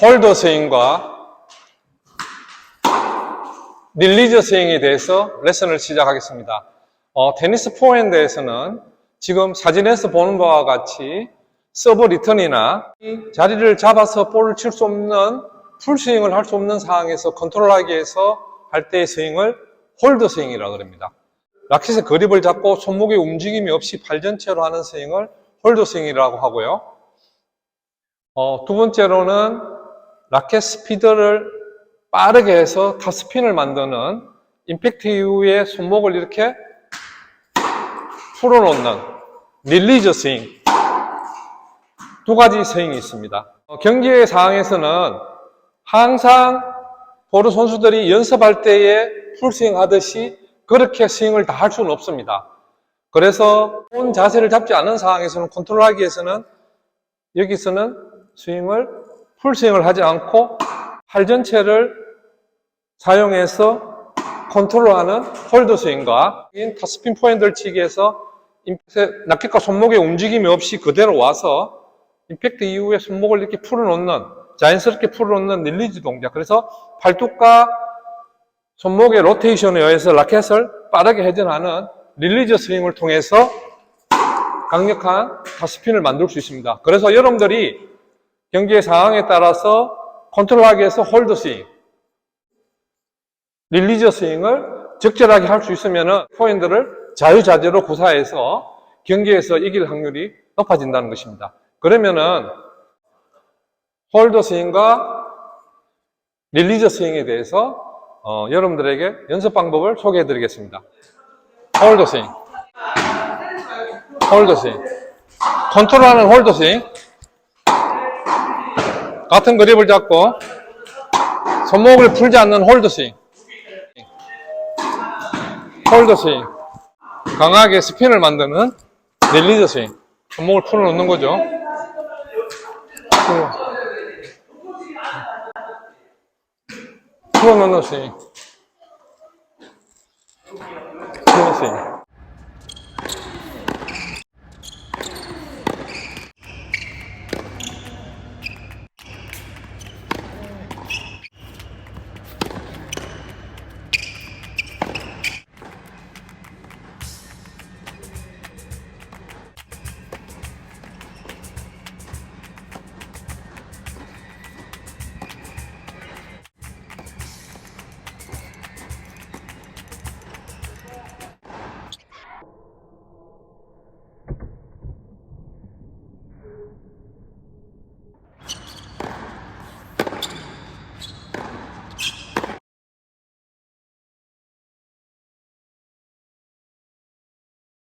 홀더 스윙과 릴리저 스윙에 대해서 레슨을 시작하겠습니다. 어, 테니스 포핸드에서는 지금 사진에서 보는 바와 같이 서브 리턴이나 이 자리를 잡아서 볼을 칠 수 없는 풀스윙을 할 수 없는 상황에서 컨트롤하기 위해서 할 때의 스윙을 홀더 스윙이라고 합니다. 라켓의 그립을 잡고 손목의 움직임이 없이 팔 전체로 하는 스윙을 홀더 스윙이라고 하고요. 어, 두 번째로는 라켓 스피드를 빠르게 해서 탑스핀을 만드는 임팩트 이후에 손목을 이렇게 풀어놓는 릴리저 스윙 두 가지 스윙이 있습니다. 어, 경기의 상황에서는 항상 포르 선수들이 연습할 때에 풀스윙 하듯이 그렇게 스윙을 다 할 수는 없습니다. 그래서 좋은 자세를 잡지 않은 상황에서는 컨트롤하기 위해서는 여기서는 스윙을 풀스윙을 하지 않고 팔 전체를 사용해서 컨트롤하는 홀드 스윙과 타스핀 포핸드를 치기 위해서 임팩트, 라켓과 손목의 움직임이 없이 그대로 와서 임팩트 이후에 손목을 이렇게 풀어놓는 자연스럽게 풀어놓는 릴리즈 동작 그래서 팔뚝과 손목의 로테이션에 의해서 라켓을 빠르게 회전하는 릴리즈 스윙을 통해서 강력한 타스핀을 만들 수 있습니다. 그래서 여러분들이 경기의 상황에 따라서 컨트롤하기 위해서 홀드 스윙, 릴리저 스윙을 적절하게 할 수 있으면 포핸드를 자유자재로 구사해서 경기에서 이길 확률이 높아진다는 것입니다. 그러면은 홀더 스윙과 릴리저 스윙에 대해서 어, 여러분들에게 연습 방법을 소개해 드리겠습니다. 홀더 스윙, 홀더 스윙, 컨트롤하는 홀더 스윙, 같은 그립을 잡고 손목을 풀지 않는 홀더 스윙, 홀더 스윙, 강하게 스핀을 만드는 릴리저 스윙, 손목을 풀어놓는 거죠. 풀어놓는 스윙 스윙.